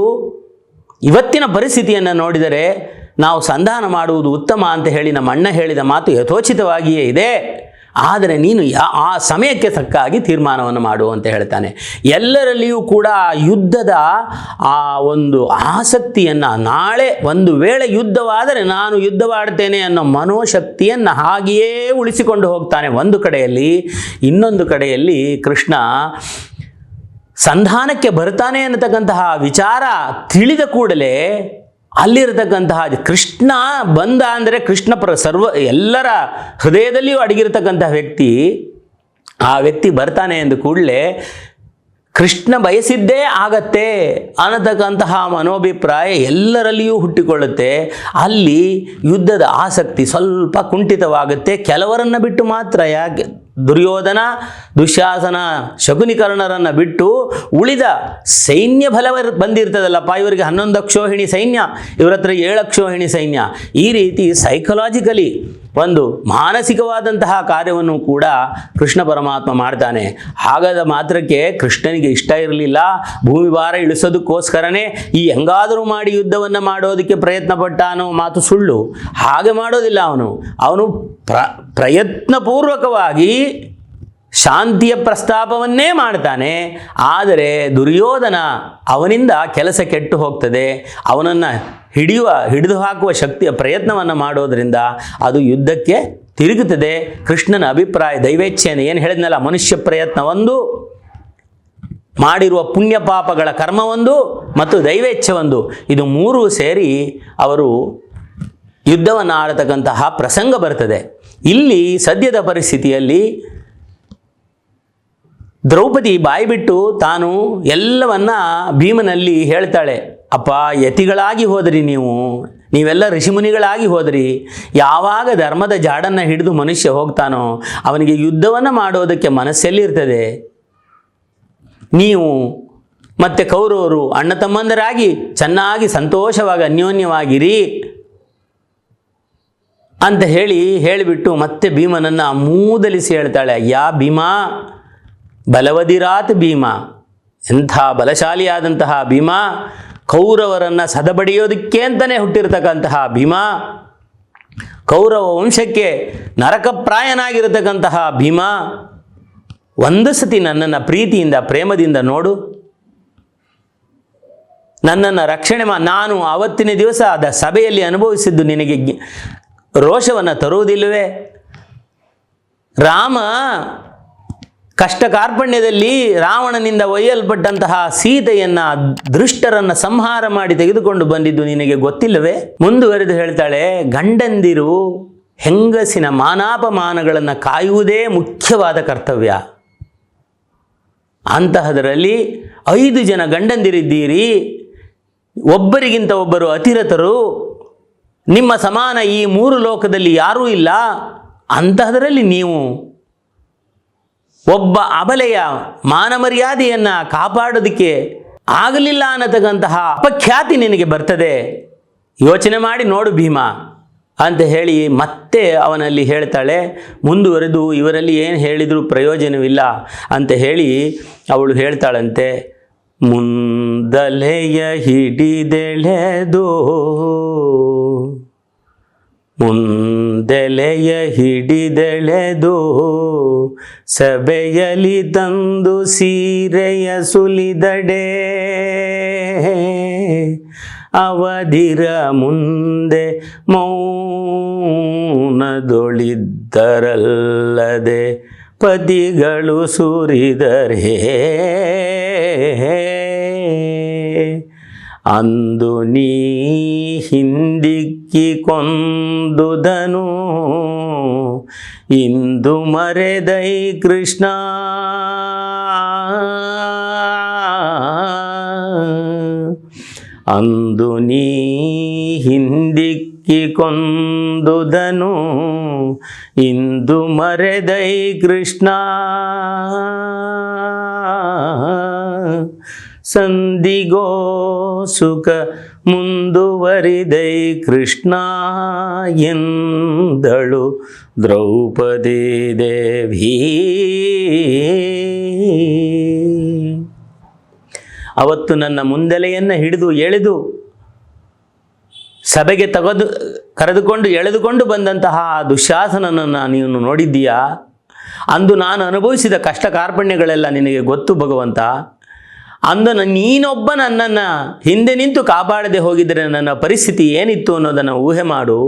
ಇವತ್ತಿನ ಪರಿಸ್ಥಿತಿಯನ್ನು ನೋಡಿದರೆ ನಾವು ಸಂಧಾನ ಮಾಡುವುದು ಉತ್ತಮ ಅಂತ ಹೇಳಿ ನಮ್ಮ ಅಣ್ಣ ಹೇಳಿದ ಮಾತು ಯಥೋಚಿತವಾಗಿಯೇ ಇದೆ. ಆದರೆ ನೀನು ಆ ಸಮಯಕ್ಕೆ ತಕ್ಕಾಗಿ ತೀರ್ಮಾನವನ್ನು ಮಾಡು ಅಂತ ಹೇಳ್ತಾನೆ. ಎಲ್ಲರಲ್ಲಿಯೂ ಕೂಡ ಆ ಯುದ್ಧದ ಆ ಒಂದು ಆಸಕ್ತಿಯನ್ನು ನಾಳೆ ಒಂದು ವೇಳೆ ಯುದ್ಧವಾದರೆ ನಾನು ಯುದ್ಧವಾಡ್ತೇನೆ ಅನ್ನೋ ಮನೋಶಕ್ತಿಯನ್ನು ಹಾಗೆಯೇ ಉಳಿಸಿಕೊಂಡು ಹೋಗ್ತಾನೆ. ಒಂದು ಕಡೆಯಲ್ಲಿ, ಇನ್ನೊಂದು ಕಡೆಯಲ್ಲಿ ಕೃಷ್ಣ ಸಂಧಾನಕ್ಕೆ ಬರ್ತಾನೆ ಅನ್ನತಕ್ಕಂತಹ ವಿಚಾರ ತಿಳಿದ ಕೂಡಲೇ ಅಲ್ಲಿರತಕ್ಕಂತಹ ಕೃಷ್ಣ ಬಂದ ಅಂದರೆ ಕೃಷ್ಣ ಪ್ರ ಸರ್ವ ಎಲ್ಲರ ಹೃದಯದಲ್ಲಿಯೂ ಅಡಗಿರತಕ್ಕಂತಹ ವ್ಯಕ್ತಿ, ಆ ವ್ಯಕ್ತಿ ಬರ್ತಾನೆ ಎಂದು ಕೂಡಲೇ ಕೃಷ್ಣ ಬಯಸಿದ್ದೇ ಆಗತ್ತೆ ಅನ್ನತಕ್ಕಂತಹ ಮನೋಭಿಪ್ರಾಯ ಎಲ್ಲರಲ್ಲಿಯೂ ಹುಟ್ಟಿಕೊಳ್ಳುತ್ತೆ. ಅಲ್ಲಿ ಯುದ್ಧದ ಆಸಕ್ತಿ ಸ್ವಲ್ಪ ಕುಂಠಿತವಾಗುತ್ತೆ. ಕೆಲವರನ್ನು ಬಿಟ್ಟು ಮಾತ್ರ ಯಾಕೆ ದುರ್ಯೋಧನ ದುಶ್ಯಾಸನ ಶಕುನಿಕರ್ಣರನ್ನು ಬಿಟ್ಟು ಉಳಿದ ಸೈನ್ಯ ಬಲ ಬಂದಿರ್ತದಲ್ಲಪ್ಪ. ಇವರಿಗೆ ಹನ್ನೊಂದು ಅಕ್ಷೋಹಿಣಿ ಸೈನ್ಯ ಇವರ ಹತ್ರ ಏಳು ಅಕ್ಷೋಹಿಣಿ ಸೈನ್ಯ. ಈ ರೀತಿ ಸೈಕಲಾಜಿಕಲಿ ಒಂದು ಮಾನಸಿಕವಾದಂತಹ ಕಾರ್ಯವನ್ನು ಕೂಡ ಕೃಷ್ಣ ಪರಮಾತ್ಮ ಮಾಡ್ತಾನೆ. ಹಾಗಾದ ಮಾತ್ರಕ್ಕೆ ಕೃಷ್ಣನಿಗೆ ಇಷ್ಟ ಇರಲಿಲ್ಲ. ಭೂಮಿ ಭಾರ ಇಳಿಸೋದಕ್ಕೋಸ್ಕರನೇ ಈ ಹೆಂಗಾದರೂ ಮಾಡಿ ಯುದ್ಧವನ್ನು ಮಾಡೋದಕ್ಕೆ ಪ್ರಯತ್ನ ಪಟ್ಟ ಅನ್ನೋ ಮಾತು ಸುಳ್ಳು. ಹಾಗೆ ಮಾಡೋದಿಲ್ಲ ಅವನು. ಅವನು ಪ್ರ, ಪ್ರಯತ್ನಪೂರ್ವಕವಾಗಿ ಶಾಂತಿಯ ಪ್ರಸ್ತಾಪವನ್ನೇ ಮಾಡ್ತಾನೆ. ಆದರೆ ದುರ್ಯೋಧನ ಅವನಿಂದ ಕೆಲಸ ಕೆಟ್ಟು ಹೋಗ್ತದೆ. ಅವನನ್ನು ಹಿಡಿಯುವ, ಹಿಡಿದು ಹಾಕುವ ಶಕ್ತಿಯ ಪ್ರಯತ್ನವನ್ನು ಮಾಡೋದರಿಂದ ಅದು ಯುದ್ಧಕ್ಕೆ ತಿರುಗುತ್ತದೆ. ಕೃಷ್ಣನ ಅಭಿಪ್ರಾಯ ದೈವೇಚ್ಛೆಯನ್ನು ಏನು ಹೇಳಿದ್ನಲ್ಲ? ಮನುಷ್ಯ ಪ್ರಯತ್ನ ಒಂದು, ಮಾಡಿರುವ ಪುಣ್ಯ ಪಾಪಗಳ ಕರ್ಮ ಒಂದು ಮತ್ತು ದೈವೇಚ್ಛೆ ಒಂದು. ಇದು ಮೂರೂ ಸೇರಿ ಅವರು ಯುದ್ಧವನ್ನು ಆಡತಕ್ಕಂತಹ ಪ್ರಸಂಗ ಬರ್ತದೆ. ಇಲ್ಲಿ ಸದ್ಯದ ಪರಿಸ್ಥಿತಿಯಲ್ಲಿ ದ್ರೌಪದಿ ಬಾಯ್ಬಿಟ್ಟು ತಾನು ಎಲ್ಲವನ್ನ ಭೀಮನಲ್ಲಿ ಹೇಳ್ತಾಳೆ, ಅಪ್ಪ, ಯತಿಗಳಾಗಿ ಹೋದ್ರಿ ನೀವು. ನೀವೆಲ್ಲ ಋಷಿಮುನಿಗಳಾಗಿ ಹೋದ್ರಿ. ಯಾವಾಗ ಧರ್ಮದ ಜಾಡನ್ನು ಹಿಡಿದು ಮನುಷ್ಯ ಹೋಗ್ತಾನೋ, ಅವನಿಗೆ ಯುದ್ಧವನ್ನು ಮಾಡೋದಕ್ಕೆ ಮನಸ್ಸೆಲ್ಲಿರ್ತದೆ? ನೀವು ಮತ್ತು ಕೌರವರು ಅಣ್ಣ ತಮ್ಮಂದರಾಗಿ ಚೆನ್ನಾಗಿ ಸಂತೋಷವಾಗಿ ಅನ್ಯೋನ್ಯವಾಗಿರಿ ಅಂತ ಹೇಳಿ ಹೇಳಿಬಿಟ್ಟು ಮತ್ತೆ ಭೀಮನನ್ನು ಮೂದಲಿಸಿ ಹೇಳ್ತಾಳೆ, ಅಯ್ಯ ಭೀಮಾ ಬಲವದಿರಾತ್ ಭೀಮ. ಎಂಥ ಬಲಶಾಲಿಯಾದಂತಹ ಭೀಮ. ಕೌರವರನ್ನು ಸದಬಡಿಯೋದಕ್ಕೆ ಅಂತಲೇ ಹುಟ್ಟಿರ್ತಕ್ಕಂತಹ ಭೀಮ. ಕೌರವ ವಂಶಕ್ಕೆ ನರಕಪ್ರಾಯನಾಗಿರತಕ್ಕಂತಹ ಭೀಮ. ಒಂದು ಸತಿ ನನ್ನನ್ನು ಪ್ರೀತಿಯಿಂದ, ಪ್ರೇಮದಿಂದ ನೋಡು. ನನ್ನನ್ನು ರಕ್ಷಣೆ ಮಾ, ನಾನು ಆವತ್ತಿನ ದಿವಸ ಅದ ಸಭೆಯಲ್ಲಿ ಅನುಭವಿಸಿದ್ದು ನಿನಗೆ ರೋಷವನ್ನು ತರುವುದಿಲ್ಲವೇ? ರಾಮ ಕಷ್ಟ ಕಾರ್ಪಣ್ಯದಲ್ಲಿ ರಾವಣನಿಂದ ಒಯ್ಯಲ್ಪಟ್ಟಂತಹ ಸೀತೆಯನ್ನ ದೃಷ್ಟರನ್ನ ಸಂಹಾರ ಮಾಡಿ ತೆಗೆದುಕೊಂಡು ಬಂದಿದ್ದು ನಿನಗೆ ಗೊತ್ತಿಲ್ಲವೇ? ಮುಂದುವರೆದು ಹೇಳ್ತಾಳೆ, ಗಂಡಂದಿರು ಹೆಂಗಸಿನ ಮಾನಾಪಮಾನಗಳನ್ನು ಕಾಯುವುದೇ ಮುಖ್ಯವಾದ ಕರ್ತವ್ಯ. ಅಂತಹದರಲ್ಲಿ ಐದು ಜನ ಗಂಡಂದಿರಿದ್ದೀರಿ. ಒಬ್ಬರಿಗಿಂತ ಒಬ್ಬರು ಅತಿರಥರು. ನಿಮ್ಮ ಸಮಾನ ಈ ಮೂರು ಲೋಕದಲ್ಲಿ ಯಾರೂ ಇಲ್ಲ. ಅಂತಹದರಲ್ಲಿ ನೀವು ಒಬ್ಬ ಅಬಲೆಯ ಮಾನಮರ್ಯಾದೆಯನ್ನು ಕಾಪಾಡೋದಕ್ಕೆ ಆಗಲಿಲ್ಲ ಅನ್ನತಕ್ಕಂತಹ ಅಪಖ್ಯಾತಿ ನಿನಗೆ ಬರ್ತದೆ. ಯೋಚನೆ ಮಾಡಿ ನೋಡು ಭೀಮ ಅಂತ ಹೇಳಿ ಮತ್ತೆ ಅವನಲ್ಲಿ ಹೇಳ್ತಾಳೆ, ಮುಂದುವರೆದು ಇವರಲ್ಲಿ ಏನು ಹೇಳಿದರೂ ಪ್ರಯೋಜನವಿಲ್ಲ ಅಂತ ಹೇಳಿ ಅವಳು ಹೇಳ್ತಾಳಂತೆ, ಮುಂದಲೆಯ ಹಿಡಿದೆಳೆದೋ ಮುಂದೆಲೆಯ ಹಿಡಿದೆಳೆದು ಸಭೆಯಲಿ ತಂದು ಸೀರೆಯ ಸುಲಿದಡೆ. ಅವಧಿರ ಮುಂದೆ ಮೌನದೊಳಿದ್ದರಲ್ಲದೆ ಪದಿಗಳು ಸುರಿದರೆ. ಅಂದು ನೀ ಹಿಂದಿಕ್ಕಿ ಕೊಂದುದನು. ಇಂದು ಮರೆದೈ ಕೃಷ್ಣ. ಅಂದು ನೀ ಹಿಂದಿಕ್ಕಿ ಕೊಂದುದನು. ಇಂದು ಮರೆದೈ ಕೃಷ್ಣ. ಸಂದಿಗೋ ಸುಖ ಮುಂದುವರಿದೈ ಕೃಷ್ಣ ಎಂದಳು ದ್ರೌಪದಿ ದೇವಿ. ಅವತ್ತು ನನ್ನ ಮುಂದೆಲೆಯನ್ನು ಹಿಡಿದು ಎಳೆದು ಸಭೆಗೆ ತಗದು ಕರೆದುಕೊಂಡು ಎಳೆದುಕೊಂಡು ಬಂದಂತಹ ಆ ದುಶ್ಯಾಸನನನ್ನು ನೀನು ನೋಡಿದ್ದೀಯಾ? ಅಂದು ನಾನು ಅನುಭವಿಸಿದ ಕಷ್ಟ ಕಾರ್ಪಣ್ಯಗಳೆಲ್ಲ ನಿನಗೆ ಗೊತ್ತು ಭಗವಂತ. ಅಂದು ನೀನೊಬ್ಬ ನನ್ನನ್ನು ಹಿಂದೆ ನಿಂತು ಕಾಪಾಡದೆ ಹೋಗಿದರೆ ನನ್ನ ಪರಿಸ್ಥಿತಿ ಏನಿತ್ತು ಅನ್ನೋದನ್ನು ಊಹೆ ಮಾಡು.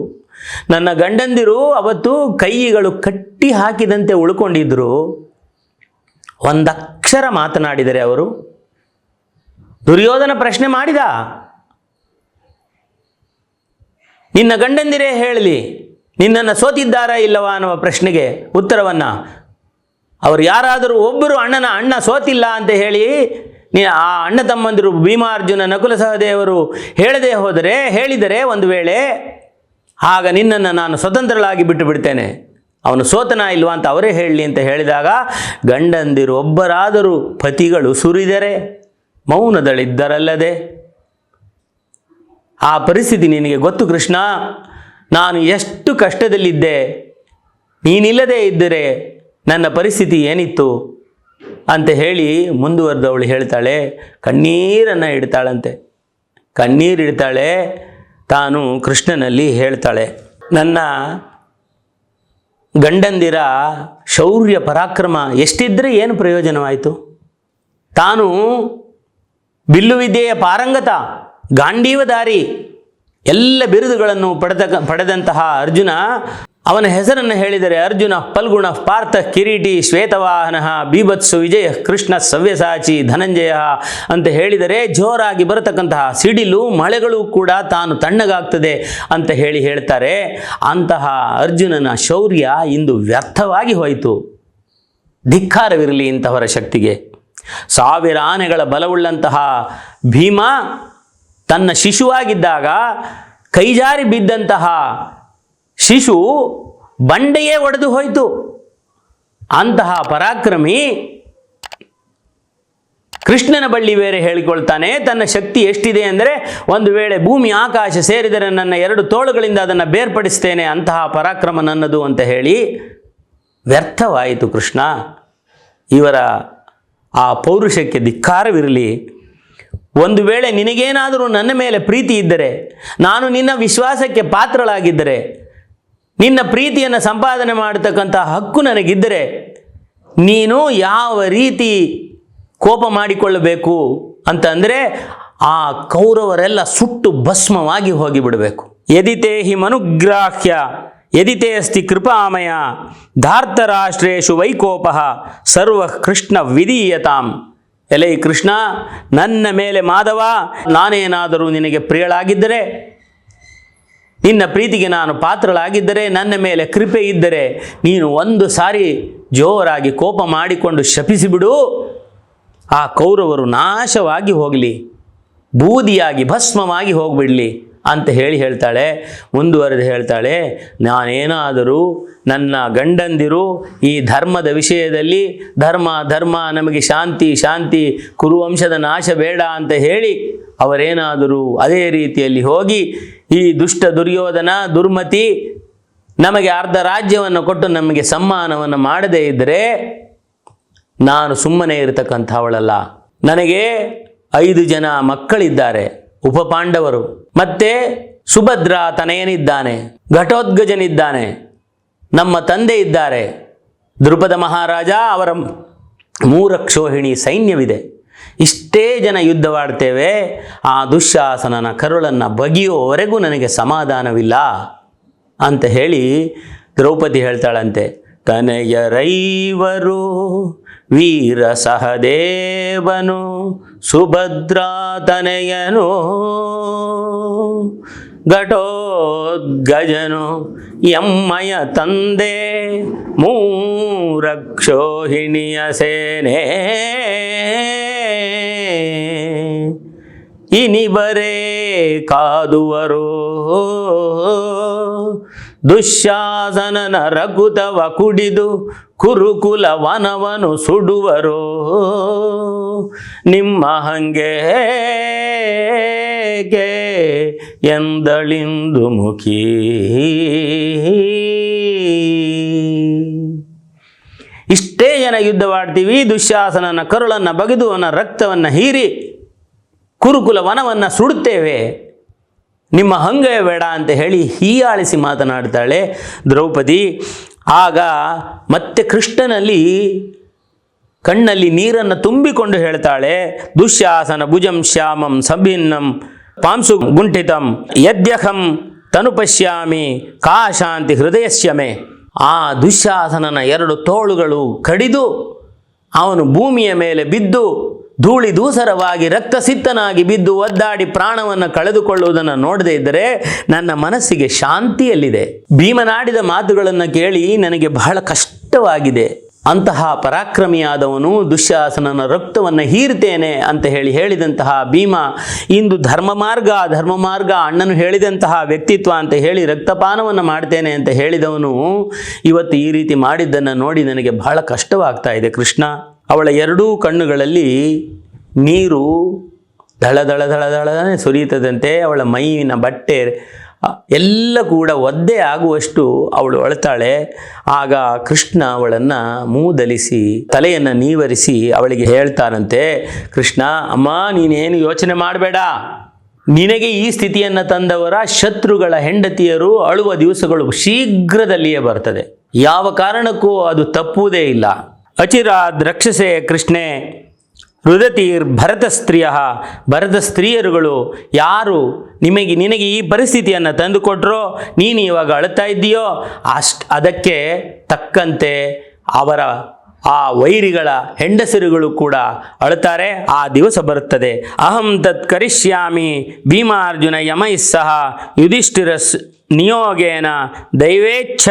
ನನ್ನ ಗಂಡಂದಿರು ಅವತ್ತು ಕೈಗಳು ಕಟ್ಟಿ ಹಾಕಿದಂತೆ ಉಳ್ಕೊಂಡಿದ್ರು. ಒಂದಕ್ಷರ ಮಾತನಾಡಿದರೆ ಅವರು, ದುರ್ಯೋಧನ ಪ್ರಶ್ನೆ ಮಾಡಿದ? ನಿನ್ನ ಗಂಡಂದಿರೇ ಹೇಳಲಿ, ನಿನ್ನನ್ನು ಸೋತಿದ್ದಾರಾ ಇಲ್ಲವಾ ಅನ್ನುವ ಪ್ರಶ್ನೆಗೆ ಉತ್ತರವನ್ನು, ಅವರು ಯಾರಾದರೂ ಒಬ್ಬರು ಅಣ್ಣನ ಅಣ್ಣ ಸೋತಿಲ್ಲ ಅಂತ ಹೇಳಿ ನೀ ಆ ಅಣ್ಣ ತಮ್ಮಂದಿರು ಭೀಮಾರ್ಜುನ ನಕುಲ ಸಹದೇವರು ಹೇಳದೆ ಹೋದರೆ, ಹೇಳಿದರೆ ಒಂದು ವೇಳೆ, ಆಗ ನಿನ್ನನ್ನು ನಾನು ಸ್ವತಂತ್ರಳಾಗಿ ಬಿಟ್ಟು ಬಿಡ್ತೇನೆ. ಅವನು ಸೋತನ ಇಲ್ವಾ ಅಂತ ಅವರೇ ಹೇಳಲಿ ಅಂತ ಹೇಳಿದಾಗ ಗಂಡಂದಿರು ಒಬ್ಬರಾದರೂ ಪತಿಗಳು ಸುರಿದರೆ ಮೌನದಳಿದ್ದರಲ್ಲದೆ ಆ ಪರಿಸ್ಥಿತಿ ನಿನಗೆ ಗೊತ್ತು ಕೃಷ್ಣ? ನಾನು ಎಷ್ಟು ಕಷ್ಟದಲ್ಲಿದ್ದೆ. ನೀನಿಲ್ಲದೆ ಇದ್ದರೆ ನನ್ನ ಪರಿಸ್ಥಿತಿ ಏನಿತ್ತು? ಅಂತ ಹೇಳಿ ಮುಂದುವರೆದವಳು ಹೇಳ್ತಾಳೆ, ಕಣ್ಣೀರನ್ನು ಇಡ್ತಾಳಂತೆ. ಕಣ್ಣೀರು ಇಡ್ತಾಳೆ, ತಾನು ಕೃಷ್ಣನಲ್ಲಿ ಹೇಳ್ತಾಳೆ. ನನ್ನ ಗಂಡಂದಿರ ಶೌರ್ಯ ಪರಾಕ್ರಮ ಎಷ್ಟಿದ್ದರೆ ಏನು ಪ್ರಯೋಜನವಾಯಿತು? ತಾನು ಬಿಲ್ಲುವಿದ್ಯೆಯ ಪಾರಂಗತ ಗಾಂಡೀವದಾರಿ ಎಲ್ಲ ಬಿರುದುಗಳನ್ನು ಪಡೆದ, ಪಡೆದಂತಹ ಅರ್ಜುನ ಅವನ ಹೆಸರನ್ನು ಹೇಳಿದರೆ ಅರ್ಜುನ, ಫಲ್ಗುಣ, ಪಾರ್ಥ, ಕಿರೀಟಿ, ಶ್ವೇತವಾಹನ, ಬೀಭತ್ಸು, ವಿಜಯ, ಕೃಷ್ಣ, ಸವ್ಯಸಾಚಿ, ಧನಂಜಯ ಅಂತ ಹೇಳಿದರೆ ಜೋರಾಗಿ ಬರತಕ್ಕಂತಹ ಸಿಡಿಲು ಮಳೆಗಳು ಕೂಡ ತಾನು ತಣ್ಣಗಾಗ್ತದೆ ಅಂತ ಹೇಳಿ ಹೇಳ್ತಾರೆ. ಅಂತಹ ಅರ್ಜುನನ ಶೌರ್ಯ ಇಂದು ವ್ಯರ್ಥವಾಗಿ ಹೋಯಿತು. ಧಿಕ್ಕಾರವಿರಲಿ ಇಂತಹವರ ಶಕ್ತಿಗೆ. ಸಾವಿರ ಆನೆಗಳ ಬಲವುಳ್ಳಂತಹ ಭೀಮ ತನ್ನ ಶಿಶುವಾಗಿದ್ದಾಗ ಕೈಜಾರಿ ಬಿದ್ದಂತಹ ಶಿಶು ಬಂಡೆಯೇ ಒಡೆದು ಹೋಯಿತು. ಅಂತಹ ಪರಾಕ್ರಮಿ ಕೃಷ್ಣನ ಬಳ್ಳಿ ಬೇರೆ ಹೇಳಿಕೊಳ್ತಾನೆ, ತನ್ನ ಶಕ್ತಿ ಎಷ್ಟಿದೆ ಅಂದರೆ ಒಂದು ವೇಳೆ ಭೂಮಿ ಆಕಾಶ ಸೇರಿದರೆ ನನ್ನ ಎರಡು ತೋಳುಗಳಿಂದ ಅದನ್ನು ಬೇರ್ಪಡಿಸ್ತೇನೆ, ಅಂತಹ ಪರಾಕ್ರಮ ನನ್ನದು ಅಂತ ಹೇಳಿ ವ್ಯರ್ಥವಾಯಿತು ಕೃಷ್ಣ. ಇವರ ಆ ಪೌರುಷಕ್ಕೆ ಧಿಕ್ಕಾರವಿರಲಿ. ಒಂದು ವೇಳೆ ನಿನಗೇನಾದರೂ ನನ್ನ ಮೇಲೆ ಪ್ರೀತಿ ಇದ್ದರೆ, ನಾನು ನಿನ್ನ ವಿಶ್ವಾಸಕ್ಕೆ ಪಾತ್ರಳಾಗಿದ್ದರೆ ನಿನ್ನ ಪ್ರೀತಿಯನ್ನು ಸಂಪಾದನೆ ಮಾಡತಕ್ಕಂಥ ಹಕ್ಕು ನನಗಿದ್ದರೆ ನೀನು ಯಾವ ರೀತಿ ಕೋಪ ಮಾಡಿಕೊಳ್ಳಬೇಕು ಅಂತಂದರೆ ಆ ಕೌರವರೆಲ್ಲ ಸುಟ್ಟು ಭಸ್ಮವಾಗಿ ಹೋಗಿಬಿಡಬೇಕು. ಎದಿತೇ ಹಿ ಮನುಗ್ರಾಹ್ಯ, ಎದಿತೇ ಅಸ್ತಿ ಕೃಪಾಮಯ ಧಾರ್ತರಾಷ್ಟ್ರೇಶು ವೈಕೋಪ, ಸರ್ವ ಕೃಷ್ಣ ವಿಧೀಯತಾಂ. ಎಲೈ ಕೃಷ್ಣ, ನನ್ನ ಮೇಲೆ ಮಾಧವ, ನಾನೇನಾದರೂ ನಿನಗೆ ಪ್ರಿಯಳಾಗಿದ್ದರೆ ನಿನ್ನ ಪ್ರೀತಿಗೆ ನಾನು ಪಾತ್ರಳಾಗಿದ್ದರೆ ನನ್ನ ಮೇಲೆ ಕೃಪೆ ಇದ್ದರೆ ನೀನು ಒಂದು ಸಾರಿ ಜೋರಾಗಿ ಕೋಪ ಮಾಡಿಕೊಂಡು ಶಪಿಸಿಬಿಡು. ಆ ಕೌರವರು ನಾಶವಾಗಿ ಹೋಗಲಿ, ಬೂದಿಯಾಗಿ ಭಸ್ಮವಾಗಿ ಹೋಗಿಬಿಡಲಿ ಅಂತ ಹೇಳಿ ಹೇಳ್ತಾಳೆ, ಮುಂದುವರೆದು ಹೇಳ್ತಾಳೆ, ನಾನೇನಾದರೂ ನನ್ನ ಗಂಡಂದಿರು ಈ ಧರ್ಮದ ವಿಷಯದಲ್ಲಿ ಧರ್ಮ ಧರ್ಮ, ನಮಗೆ ಶಾಂತಿ ಶಾಂತಿ, ಕುರುವಂಶದ ನಾಶ ಬೇಡ ಅಂತ ಹೇಳಿ ಅವರೇನಾದರೂ ಅದೇ ರೀತಿಯಲ್ಲಿ ಹೋಗಿ ಈ ದುಷ್ಟ ದುರ್ಯೋಧನ, ದುರ್ಮತಿ ನಮಗೆ ಅರ್ಧ ರಾಜ್ಯವನ್ನು ಕೊಟ್ಟು ನಮಗೆ ಸಮ್ಮಾನವನ್ನು ಮಾಡದೇ ಇದ್ದರೆ ನಾನು ಸುಮ್ಮನೆ ಇರತಕ್ಕಂಥವಳಲ್ಲ. ನನಗೆ ಐದು ಜನ ಮಕ್ಕಳಿದ್ದಾರೆ, ಉಪಪಾಂಡವರು. ಮತ್ತೆ ಸುಭದ್ರ ತನಯನಿದ್ದಾನೆ, ಘಟೋದ್ಗಜನಿದ್ದಾನೆ, ನಮ್ಮ ತಂದೆ ಇದ್ದಾರೆ. ದ್ರುಪದ ಮಹಾರಾಜ ಅವರ ಮೂರಕ್ಷೋಹಿಣಿ ಸೈನ್ಯವಿದೆ. ಇಷ್ಟೇ ಜನ ಯುದ್ಧವಾಡ್ತೇವೆ, ಆ ದುಶ್ಯಾಸನನ ಕರುಳನ್ನು ಬಗೆಯುವವರೆಗೂ ನನಗೆ ಸಮಾಧಾನವಿಲ್ಲ ಅಂತ ಹೇಳಿ ದ್ರೌಪದಿ ಹೇಳ್ತಾಳಂತೆ. ತನಯರೈವರು, ವೀರ ಸಹದೇವನು, ಸುಭದ್ರಾ ತನೆಯನು, ಘಟೋದ್ಗಜನು, ಎಮ್ಮಯ ತಂದೆ, ಮೂರಕ್ಷೋಹಿಣಿಯ ಸೇನೆ. ಇನಿಬರೇ ಕಾದುವರು. ದುಶ್ಯಾಸನನ ರಘುತವ ಕುಡಿದು ಕುರುಕುಲ ವನವನು ಸುಡುವರು. ನಿಮ್ಮ ಹಂಗೆ ಎಂದಳಿಂದು ಮುಖಿ. ಇಷ್ಟೇ ಜನ ಯುದ್ಧವಾಡ್ತೀವಿ, ದುಶ್ಯಾಸನನ ಕರುಳನ್ನು ಬಗೆದು ಅವನ ರಕ್ತವನ್ನು ಹೀರಿ. ಕುರುಕುಲ ವನವನ್ನು ಸುಡುತ್ತೇವೆ. ನಿಮ್ಮ ಹಂಗೆ ಬೇಡ ಅಂತ ಹೇಳಿ ಹೀಯಾಳಿಸಿ ಮಾತನಾಡ್ತಾಳೆ ದ್ರೌಪದಿ. ಆಗ ಮತ್ತೆ ಕೃಷ್ಣನಲ್ಲಿ ಕಣ್ಣಲ್ಲಿ ನೀರನ್ನು ತುಂಬಿಕೊಂಡು ಹೇಳ್ತಾಳೆ, ದುಶ್ಯಾಸನ ಭುಜಂ ಶ್ಯಾಮಂ ಸಭಿನ್ನಂ ಪಾಂಸು ಗುಂಠಿತಂ ಯದ್ಯಹಂ ತನುಪಶ್ಯಾಮಿ ಕಾಶಾಂತಿ ಹೃದಯಶ್ಯಮೆ ಆ ದುಶ್ಯಾಸನನ ಎರಡು ತೋಳುಗಳು ಕಡಿದು ಅವನು ಭೂಮಿಯ ಮೇಲೆ ಬಿದ್ದು ಧೂಳಿ ದೂಸರವಾಗಿ ರಕ್ತಸಿತ್ತನಾಗಿ ಬಿದ್ದು ಒದ್ದಾಡಿ ಪ್ರಾಣವನ್ನು ಕಳೆದುಕೊಳ್ಳುವುದನ್ನು ನೋಡದೇ ಇದ್ದರೆ ನನ್ನ ಮನಸ್ಸಿಗೆ ಶಾಂತಿಯಲ್ಲಿದೆ. ಭೀಮನಾಡಿದ ಮಾತುಗಳನ್ನು ಕೇಳಿ ನನಗೆ ಬಹಳ ಕಷ್ಟವಾಗಿದೆ. ಅಂತಹ ಪರಾಕ್ರಮಿಯಾದವನು ದುಶ್ಯಾಸನನ ರಕ್ತವನ್ನು ಹೀರ್ತೇನೆ ಅಂತ ಹೇಳಿ ಹೇಳಿದಂತಹ ಭೀಮ, ಇಂದು ಧರ್ಮ ಮಾರ್ಗ ಧರ್ಮ ಮಾರ್ಗ, ಅಣ್ಣನು ಹೇಳಿದಂತಹ ವ್ಯಕ್ತಿತ್ವ ಅಂತ ಹೇಳಿ ರಕ್ತಪಾನವನ್ನು ಮಾಡ್ತೇನೆ ಅಂತ ಹೇಳಿದವನು, ಇವತ್ತು ಈ ರೀತಿ ಮಾಡಿದ್ದನ್ನು ನೋಡಿ ನನಗೆ ಬಹಳ ಕಷ್ಟವಾಗ್ತಾ ಇದೆ ಕೃಷ್ಣ. ಅವಳ ಎರಡೂ ಕಣ್ಣುಗಳಲ್ಲಿ ನೀರು ದಳ ದಳ ದಳ ದಳನೇ ಸುರಿಯುತ್ತದಂತೆ ಅವಳ ಮೈಯಿನ ಬಟ್ಟೆ ಎಲ್ಲ ಕೂಡ ಒದ್ದೆ ಆಗುವಷ್ಟು ಅವಳು ಅಳ್ತಾಳೆ. ಆಗ ಕೃಷ್ಣ ಅವಳನ್ನು ಮೂದಲಿಸಿ, ತಲೆಯನ್ನು ನೀವರಿಸಿ ಅವಳಿಗೆ ಹೇಳ್ತಾನಂತೆ, ಕೃಷ್ಣ, ಅಮ್ಮ, ನೀನೇನು ಯೋಚನೆ ಮಾಡಬೇಡ. ನಿನಗೆ ಈ ಸ್ಥಿತಿಯನ್ನು ತಂದವರ ಶತ್ರುಗಳ ಹೆಂಡತಿಯರು ಅಳುವ ದಿವಸಗಳು ಶೀಘ್ರದಲ್ಲಿಯೇ ಬರ್ತದೆ. ಯಾವ ಕಾರಣಕ್ಕೂ ಅದು ತಪ್ಪುವುದೇ ಇಲ್ಲ. ಅಚಿರಾದ್ ರಕ್ಷಸೆ ಕೃಷ್ಣೆ ರುದತೀರ್ ಭರತ ಸ್ತ್ರೀಯ. ಭರತ ಸ್ತ್ರೀಯರುಗಳು ಯಾರು? ನಿಮಗೆ, ನಿನಗೆ ಈ ಪರಿಸ್ಥಿತಿಯನ್ನು ತಂದುಕೊಟ್ರೋ, ನೀನು ಇವಾಗ ಅಳ್ತಾ ಇದ್ದೀಯೋ? ಅಷ್ಟು, ಅದಕ್ಕೆ ತಕ್ಕಂತೆ ಅವರ ಆ ವೈರಿಗಳ ಹೆಂಡಸರುಗಳು ಕೂಡ ಅಳುತ್ತಾರೆ, ಆ ದಿವಸ ಬರುತ್ತದೆ. ಅಹಂ ತತ್ ಕರಿಷ್ಯಾಮಿ ಭೀಮಾರ್ಜುನ ಯಮೈ ಸಹ ಯುಧಿಷ್ಠಿರಸ್ ನಿಯೋಗೇನ ದೈವೇಚ್ಛ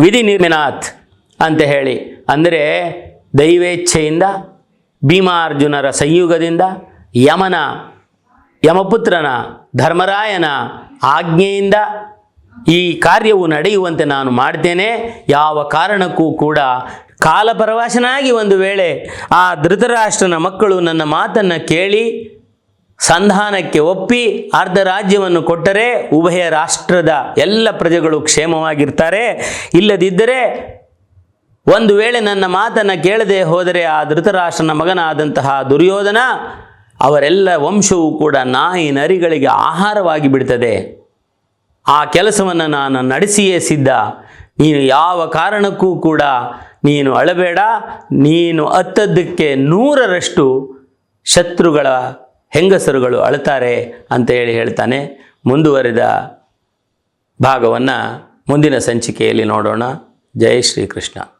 ವಿಧಿ ನಿರ್ಮಿನಾಥ್ ಅಂತ ಹೇಳಿ. ಅಂದರೆ ದೈವೇಚ್ಛೆಯಿಂದ ಭೀಮಾರ್ಜುನರ ಸಂಯುಗದಿಂದ ಯಮನ, ಯಮಪುತ್ರನ, ಧರ್ಮರಾಯನ ಆಜ್ಞೆಯಿಂದ ಈ ಕಾರ್ಯವು ನಡೆಯುವಂತೆ ನಾನು ಮಾಡ್ತೇನೆ. ಯಾವ ಕಾರಣಕ್ಕೂ ಕೂಡ ಕಾಲಪರವಾಶನಾಗಿ ಒಂದು ವೇಳೆ ಆ ಧೃತರಾಷ್ಟ್ರನ ಮಕ್ಕಳು ನನ್ನ ಮಾತನ್ನು ಕೇಳಿ ಸಂಧಾನಕ್ಕೆ ಒಪ್ಪಿ ಅರ್ಧ ರಾಜ್ಯವನ್ನು ಕೊಟ್ಟರೆ ಉಭಯ ರಾಷ್ಟ್ರದ ಎಲ್ಲ ಪ್ರಜೆಗಳು ಕ್ಷೇಮವಾಗಿರ್ತಾರೆ. ಇಲ್ಲದಿದ್ದರೆ ಒಂದು ವೇಳೆ ನನ್ನ ಮಾತನ್ನು ಕೇಳದೆ ಹೋದರೆ ಆ ಧೃತರಾಷ್ಟ್ರನ ಮಗನಾದಂತಹ ದುರ್ಯೋಧನ, ಅವರೆಲ್ಲ ವಂಶವೂ ಕೂಡ ನಾಯಿ ನರಿಗಳಿಗೆ ಆಹಾರವಾಗಿ ಬಿಡ್ತದೆ. ಆ ಕೆಲಸವನ್ನು ನಾನು ನಡೆಸಿಯೇ ಸಿದ್ಧ. ನೀನು ಯಾವ ಕಾರಣಕ್ಕೂ ಕೂಡ ನೀನು ಅಳಬೇಡ. ನೀನು ಅತ್ತದ್ದಕ್ಕೆ ನೂರರಷ್ಟು ಶತ್ರುಗಳ ಹೆಂಗಸರುಗಳು ಅಳತಾರೆ ಅಂತ ಹೇಳಿ ಹೇಳ್ತಾನೆ. ಮುಂದುವರಿದ ಭಾಗವನ್ನು ಮುಂದಿನ ಸಂಚಿಕೆಯಲ್ಲಿ ನೋಡೋಣ. ಜಯ ಶ್ರೀಕೃಷ್ಣ.